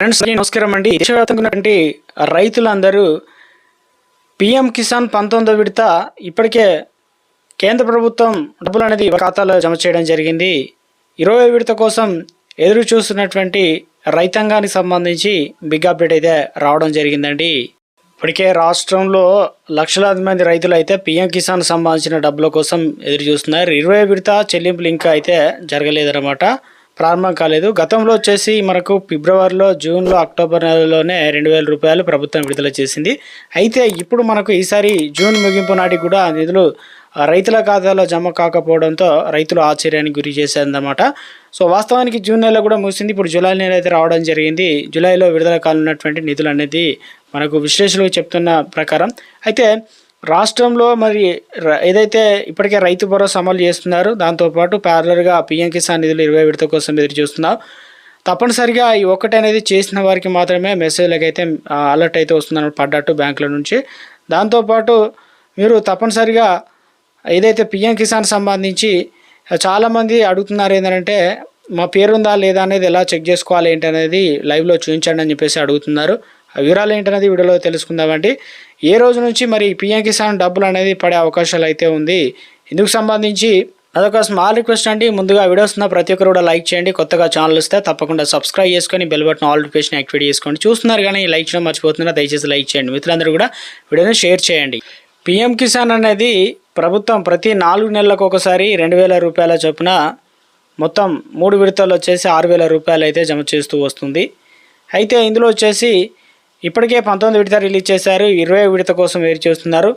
Friends నమస్కారం అండి. దేశవ్యాప్తంగా రైతులందరూ పిఎం కిసాన్ పంతొమ్మిదో విడత ఇప్పటికే కేంద్ర ప్రభుత్వం డబ్బులు అనేది ఖాతాలో జమ చేయడం జరిగింది. ఇరవై విడత కోసం ఎదురు చూస్తున్నటువంటి రైతాంగానికి సంబంధించి బిగ్ అప్డేట్ అయితే రావడం జరిగిందండి. ఇప్పటికే రాష్ట్రంలో లక్షలాది మంది రైతులు అయితే పిఎం కిసాన్ సంబంధించిన డబ్బుల కోసం ఎదురు చూస్తున్నారు. ఇరవై విడత చెల్లింపులు ఇంకా అయితే జరగలేదన్నమాట. ప్రారంభం కాలేదు. గతంలో వచ్చేసి మనకు ఫిబ్రవరిలో జూన్లో అక్టోబర్ నెలలోనే రెండు వేల రూపాయలు ప్రభుత్వం విడుదల చేసింది. అయితే ఇప్పుడు మనకు ఈసారి జూన్ ముగింపు నాటికి కూడా నిధులు రైతుల ఖాతాలో జమ కాకపోవడంతో రైతులు ఆశ్చర్యానికి గురి చేశారన్నమాట. సో వాస్తవానికి జూన్ నెల కూడా ముగిసింది. ఇప్పుడు జూలై నెల అయితే రావడం జరిగింది. జూలైలో విడుదల కానున్నటువంటి నిధులు అనేది మనకు విశ్లేషకులు చెప్తున్న ప్రకారం. అయితే రాష్ట్రంలో మరి ర- ఏదైతే ఇప్పటికే రైతు భరోసా అమలు చేస్తున్నారు దాంతోపాటు ప్యారలర్గా పిఎం కిసాన్ నిధులు ఇరవై విడత కోసం ఎదురు చూస్తున్నాం. తప్పనిసరిగా ఈ ఒక్కటి అనేది చేసిన వారికి మాత్రమే మెసేజ్లకు అయితే అలర్ట్ అయితే వస్తుందని పడ్డట్టు బ్యాంకుల నుంచి. దాంతోపాటు మీరు తప్పనిసరిగా ఏదైతే పిఎం కిసాన్ సంబంధించి చాలామంది అడుగుతున్నారు ఏంటంటే మా పేరుందా లేదా అనేది ఎలా చెక్ చేసుకోవాలి ఏంటి అనేది లైవ్లో చూపించండి అని చెప్పేసి అడుగుతున్నారు. ఆ వివరాలు ఏంటనేది వీడియోలో తెలుసుకుందామండి. ఏ రోజు నుంచి మరి పిఎం కిసాన్ డబ్బులు అనేది పడే అవకాశాలు అయితే ఉంది? ఇందుకు సంబంధించి అదొక స్మాల్ రిక్వెస్ట్ అండి. ముందుగా వీడియోస్ ఉన్న ప్రతి ఒక్కరు కూడా లైక్ చేయండి. కొత్తగా ఛానల్ వస్తే తప్పకుండా సబ్స్క్రైబ్ చేసుకొని bell button all notification activate చేసుకోండి. చూస్తున్నారు కానీ లైక్ చేయడం మర్చిపోతున్నారు. దయచేసి లైక్ చేయండి. మిత్రులందరూ కూడా వీడియోని షేర్ చేయండి. పిఎం కిసాన్ అనేది ప్రభుత్వం ప్రతి నాలుగు నెలలకు ఒకసారి రెండు వేల రూపాయల చొప్పున మొత్తం మూడు విడతలు వచ్చేసి ఆరు వేల రూపాయలు అయితే జమ చేస్తూ వస్తుంది. అయితే ఇందులో వచ్చేసి ఇప్పటికే పంతొమ్మిది విడత రిలీజ్ చేశారు ఇరవై విడత కోసం వేరు చేస్తున్నారు.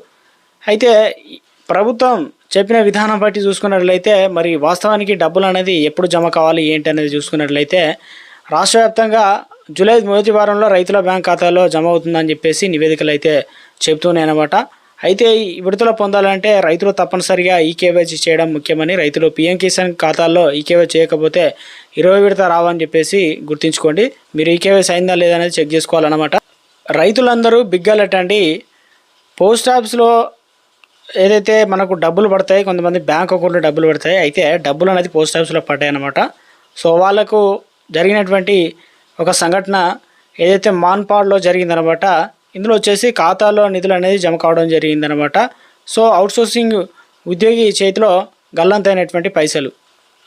అయితే ప్రభుత్వం చెప్పిన విధానం బట్టి చూసుకున్నట్లయితే మరి వాస్తవానికి డబ్బులు అనేది ఎప్పుడు జమ కావాలి ఏంటి అనేది చూసుకున్నట్లయితే రాష్ట్ర వ్యాప్తంగా జూలై మొదటి వారంలో రైతుల బ్యాంక్ ఖాతాలో జమ అవుతుందని చెప్పేసి నివేదికలు అయితే చెబుతున్నాయన్నమాట అయితే ఈ విడుదల పొందాలంటే రైతులు తప్పనిసరిగా ఈ చేయడం ముఖ్యమని రైతులు పిఎం కిసాన్ ఖాతాల్లో ఈ చేయకపోతే ఇరవై విడత రావని చెప్పేసి గుర్తుంచుకోండి. మీరు ఈ అయిందా లేదా అనేది చెక్ చేసుకోవాలన్నమాట. రైతులందరూ బిగ్ అండి పోస్ట్ ఆఫీస్లో ఏదైతే మనకు డబ్బులు పడతాయి కొంతమంది బ్యాంక్ అకౌంట్లో డబ్బులు పడతాయి అయితే డబ్బులు అనేది పోస్ట్ ఆఫీస్లో పడ్డాయి అనమాట సో వాళ్ళకు జరిగినటువంటి ఒక సంఘటన ఏదైతే మాన్పాడ్లో జరిగిందనమాట ఇందులో వచ్చేసి ఖాతాలో నిధులు అనేది జమ కావడం జరిగిందనమాట సో అవుట్సోర్సింగ్ ఉద్యోగి చేతిలో గల్లంతైనటువంటి పైసలు.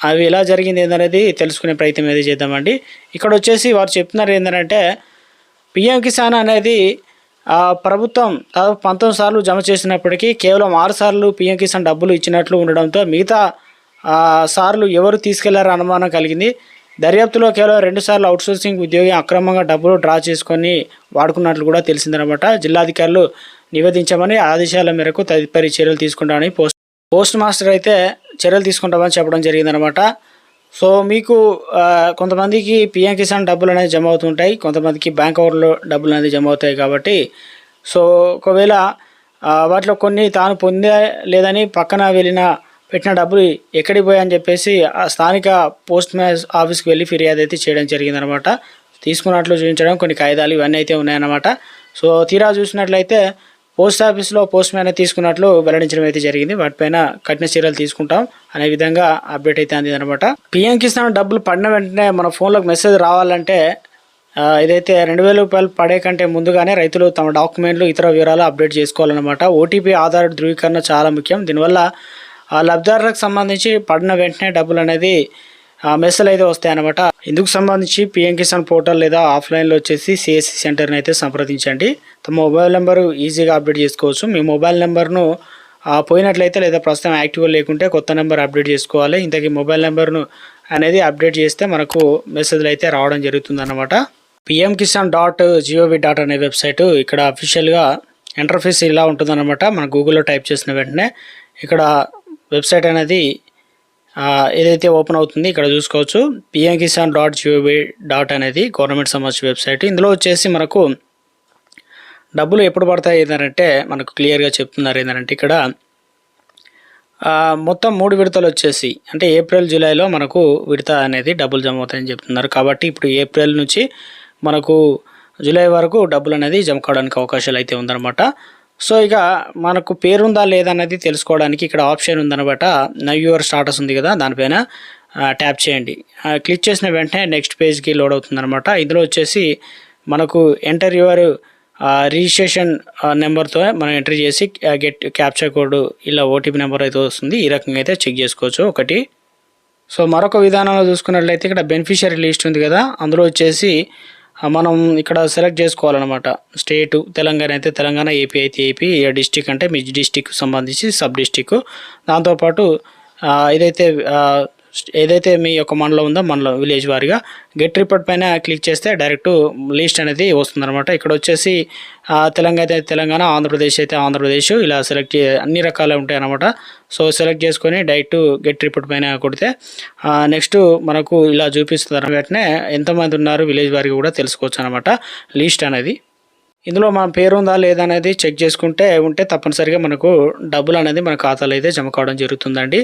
అవి ఎలా జరిగింది ఏందనేది తెలుసుకునే ప్రయత్నం ఏది చేద్దామండి. ఇక్కడ వచ్చేసి వారు చెప్తున్నారు ఏంటంటే పిఎం కిసాన్ అనేది ప్రభుత్వం దాదాపు పంతొమ్మిది సార్లు జమ చేసినప్పటికీ కేవలం ఆరు సార్లు పిఎం కిసాన్ డబ్బులు ఇచ్చినట్లు ఉండడంతో మిగతా సార్లు ఎవరు తీసుకెళ్ళారు అనుమానం కలిగింది. దర్యాప్తులో కేవలం రెండు సార్లు అవుట్సోర్సింగ్ ఉద్యోగి అక్రమంగా డబ్బులు డ్రా చేసుకొని వాడుకున్నట్లు కూడా తెలిసిందనమాట జిల్లాధికారులు నివేదించామని ఆదేశాల మేరకు తదుపరి చర్యలు తీసుకుంటామని పోస్ట్ పోస్ట్ మాస్టర్ అయితే చర్యలు తీసుకుంటామని చెప్పడం జరిగిందనమాట సో మీకు కొంతమందికి పిఎం కిసాన్ డబ్బులు అనేది జమ అవుతుంటాయి కొంతమందికి బ్యాంక్ అకౌంట్లో డబ్బులు అనేది జమ అవుతాయి కాబట్టి. సో ఒకవేళ వాటిలో కొన్ని తాను పొందే లేదని పక్కన వెళ్ళిన పెట్టిన డబ్బులు ఎక్కడికి పోయాయని చెప్పేసి ఆ స్థానిక పోస్ట్ మ్యాన్ ఆఫీస్కి వెళ్ళి ఫిర్యాదు అయితే చేయడం జరిగిందనమాట. తీసుకున్నట్లు చూపించడం కొన్ని కాగితాలు ఇవన్నీ అయితే ఉన్నాయన్నమాట. సో తీరా చూసినట్లయితే పోస్ట్ ఆఫీస్లో పోస్ట్ మ్యాన్ తీసుకున్నట్లు వెల్లడించడం అయితే జరిగింది. వాటిపైన కఠిన చర్యలు తీసుకుంటాం. అనే విధంగా అప్డేట్ అయితే అందింది అనమాట పిఎం కిసాన్ డబ్బులు పడిన వెంటనే మన ఫోన్లోకి మెసేజ్ రావాలంటే ఏదైతే ఇదైతే రెండు వేల రూపాయలు పడే కంటే ముందుగానే రైతులు తమ డాక్యుమెంట్లు ఇతర వివరాలు అప్డేట్ చేసుకోవాలన్నమాట. ఓటీపీ ఆధార్ ధృవీకరణ చాలా ముఖ్యం. దీనివల్ల ఆ లబ్ధిదారులకు సంబంధించి పడిన వెంటనే డబ్బులు అనేది ఆ మెసేజ్ అయితే వస్తాయన్నమాట. ఇందుకు సంబంధించి పిఎం కిసాన్ పోర్టల్ లేదా ఆఫ్లైన్లో వచ్చేసి సిఎస్సి సెంటర్ని అయితే సంప్రదించండి. తమ మొబైల్ నెంబర్ ఈజీగా అప్డేట్ చేసుకోవచ్చు. మీ మొబైల్ నెంబర్ను పోయినట్లయితే లేదా ప్రస్తుతం యాక్టివ్ లేకుంటే కొత్త నెంబర్ అప్డేట్ చేసుకోవాలి. ఇంతకీ మొబైల్ నెంబర్ను అనేది అప్డేట్ చేస్తే మనకు మెసేజ్లు అయితే రావడం జరుగుతుంది PM Kisan dot GOV dot అనే వెబ్సైట్ ఇక్కడ అఫీషియల్గా ఇంటర్ఫేస్ ఇలా ఉంటుందన్నమాట. మన గూగుల్లో టైప్ చేసిన వెంటనే. ఇక్కడ వెబ్సైట్ అనేది ఏదైతే ఓపెన్ అవుతుంది ఇక్కడ చూసుకోవచ్చు PM Kisan dot GOV dot అనేది గవర్నమెంట్ సంబంధించిన వెబ్సైట్. ఇందులో వచ్చేసి మనకు డబ్బులు ఎప్పుడు పడతాయి ఏంటంటే మనకు క్లియర్గా చెప్తున్నారు ఏంటంటే ఇక్కడ మొత్తం మూడు విడతలు వచ్చేసి అంటే ఏప్రిల్ జూలైలో మనకు విడత అనేది డబ్బులు జమ అవుతాయని చెప్తున్నారు. కాబట్టి ఇప్పుడు ఏప్రిల్ నుంచి మనకు జూలై వరకు డబ్బులు అనేది జమ కావడానికి అవకాశాలు అయితే ఉందన్నమాట. సో ఇక మనకు పేరుందా లేదా అనేది తెలుసుకోవడానికి ఇక్కడ ఆప్షన్ ఉందనమాట నవ్ యువర్ స్టాటస్ ఉంది కదా దానిపైన ట్యాప్ చేయండి. క్లిక్ చేసిన వెంటనే నెక్స్ట్ పేజ్కి లోడ్ అవుతుంది అనమాట ఇందులో వచ్చేసి మనకు ఎంటర్ యువర్ రిజిస్ట్రేషన్ నెంబర్తో మనం ఎంటర్ చేసి గెట్ క్యాప్చర్ కోడ్ ఇలా ఓటీపీ నెంబర్ అయితే వస్తుంది. ఈ రకంగా అయితే చెక్ చేసుకోవచ్చు ఒకటి. సో మరొక విధానంలో చూసుకున్నట్లయితే ఇక్కడ బెనిఫిషియరీ లిస్ట్ ఉంది కదా. అందులో వచ్చేసి మనం ఇక్కడ సెలెక్ట్ చేసుకోవాలన్నమాట. స్టేటు తెలంగాణ అయితే తెలంగాణ ఏపీ అయితే ఏపీ డిస్టిక్ అంటే మీ డిస్టిక్ సంబంధించి సబ్ డిస్టిక్ దాంతోపాటు ఇదైతే ఏదైతే ఏదైతే మీ యొక్క మండలం ఉందో మండలం విలేజ్ వారిగా గెట్ రిపోర్ట్ పైన క్లిక్ చేస్తే డైరెక్ట్ లిస్ట్ అనేది వస్తుందన్నమాట. ఇక్కడ వచ్చేసి తెలంగాణ అయితే తెలంగాణ ఆంధ్రప్రదేశ్ అయితే ఆంధ్రప్రదేశ్ ఇలా సెలెక్ట్ అన్ని రకాలు ఉంటాయి అన్నమాట. సో సెలెక్ట్ చేసుకొని డైరెక్ట్ గెట్ రిపోర్ట్ పైన కొడితే నెక్స్ట్ మనకు ఇలా చూపిస్తుంది వెంటనే ఎంతమంది ఉన్నారు విలేజ్ వారికి కూడా తెలుసుకోవచ్చు అనమాట లిస్ట్ అనేది. ఇందులో మన పేరు ఉందా లేదా అనేది చెక్ చేసుకుంటే ఉంటే తప్పనిసరిగా మనకు డబ్బులు అనేది మన ఖాతాలో అయితే జమ కావడం జరుగుతుందండి.